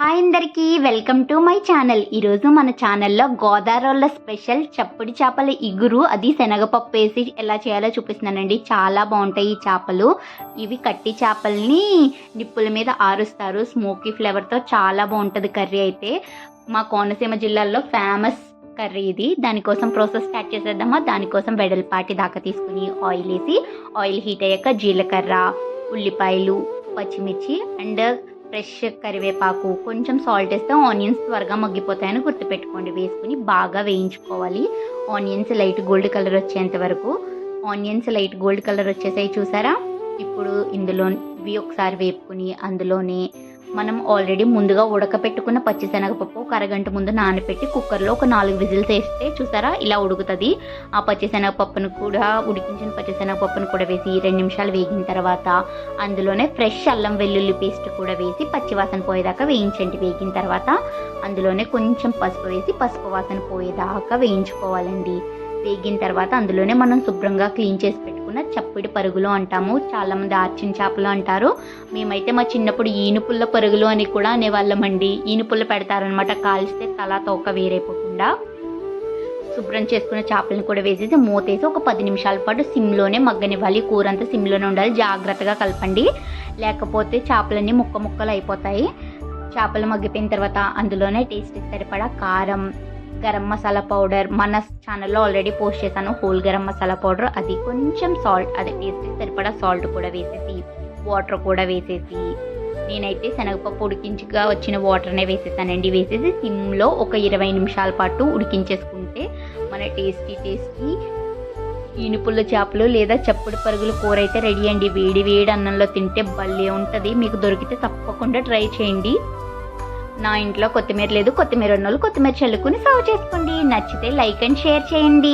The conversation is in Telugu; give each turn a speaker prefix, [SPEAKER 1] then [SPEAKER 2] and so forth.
[SPEAKER 1] హాయ్ అందరికీ వెల్కమ్ టు మై ఛానల్. ఈరోజు మన ఛానల్లో గోదావరిలో స్పెషల్ చప్పుడి చేపల ఇగురు అది శనగపప్పు వేసి ఎలా చేయాలో చూపిస్తున్నానండి. చాలా బాగుంటాయి ఈ చేపలు. ఇవి కట్టి చేపల్ని నిప్పుల మీద ఆరుస్తారు. స్మోకీ ఫ్లేవర్తో చాలా బాగుంటుంది కర్రీ అయితే. మా కోనసీమ జిల్లాలో ఫేమస్ కర్రీ ఇది. దానికోసం ప్రాసెస్ స్టార్ట్ చేసేద్దామా? దానికోసం వెడల్పాటి దాకా తీసుకుని ఆయిల్ వేసి ఆయిల్ హీట్ అయ్యాక జీలకర్ర ఉల్లిపాయలు పచ్చిమిర్చి అండ్ ఫ్రెష్ కరివేపాకు కొంచెం సాల్ట్ వేస్తే ఆనియన్స్ త్వరగా మగ్గిపోతాయని గుర్తుపెట్టుకోండి. వేసుకుని బాగా వేయించుకోవాలి. ఆనియన్స్ లైట్ గోల్డ్ కలర్ వచ్చేంత వరకు. ఆనియన్స్ లైట్ గోల్డ్ కలర్ వచ్చేసాయి చూసారా? ఇప్పుడు ఇందులో ఇవి ఒకసారి వేపుకుని అందులోనే మనం ఆల్రెడీ ముందుగా ఉడకపెట్టుకున్న పచ్చిశనగపప్పు ఒక అరగంట ముందు నానబెట్టి కుక్కర్లో ఒక నాలుగు విజిల్స్ వేస్తే చూసారా? ఇలా ఉడుకుతుంది. ఆ పచ్చిశనగపప్పును కూడా ఉడికించిన పచ్చిశనగపప్పును కూడా వేసి రెండు నిమిషాలు వేగిన తర్వాత అందులోనే ఫ్రెష్ అల్లం వెల్లుల్లి పేస్ట్ కూడా వేసి పచ్చివాసన పోయేదాకా వేయించండి. వేగిన తర్వాత అందులోనే కొంచెం పసుపు వేసి పసుపు వాసన పోయేదాకా వేయించుకోవాలండి. వేగిన తర్వాత అందులోనే మనం శుభ్రంగా క్లీన్ చేసి పెట్టుకున్న చప్పిడి పరుగులు అంటాము. చాలామంది ఆర్చిన చేపలు అంటారు. మేమైతే మా చిన్నప్పుడు ఈనుపుల్ల పరుగులు అని కూడా అనేవాళ్ళమండి. ఈనుపుల్ల పెడతారనమాట కాల్చితే తల తోక వేరైపోకుండా శుభ్రం చేసుకున్న చేపలను కూడా వేసేసి మూతేసి ఒక పది నిమిషాల పాటు సిమ్లోనే మగ్గనివ్వాలి. కూర అంతా సిమ్లోనే ఉండాలి. జాగ్రత్తగా కలపండి. లేకపోతే చేపలన్నీ ముక్క ముక్కలు అయిపోతాయి. చేపలు మగ్గిపోయిన తర్వాత అందులోనే టేస్ట్ సరిపడా కారం గరం మసాలా పౌడర్. మన ఛానల్లో ఆల్రెడీ పోస్ట్ చేశాను. Whole garam masala powder. అది కొంచెం సాల్ట్ అదే టేస్ట్ సరిపడా సాల్ట్ కూడా వేసేసి వాటర్ కూడా వేసేసి నేనైతే శనగపప్పు ఉడికించగా వచ్చిన వాటర్నే వేసేసానండి. వేసేసి సిమ్లో ఒక ఇరవై నిమిషాల పాటు ఉడికించేసుకుంటే మన టేస్టీ టేస్టీ ఈనుపుల్ల చేపలు లేదా చప్పుడు పరుగుల కూర అయితే రెడీ అండి. వేడి వేడి అన్నంలో తింటే భలే ఉంటుంది. మీకు దొరికితే తప్పకుండా ట్రై చేయండి. నా ఇంట్లో కొత్తిమీర లేదు కొత్తిమీర ఉన్న వాళ్ళు కొత్తిమీర చల్లుకుని సర్వ్ చేసుకోండి. నచ్చితే లైక్ అండ్ షేర్ చేయండి.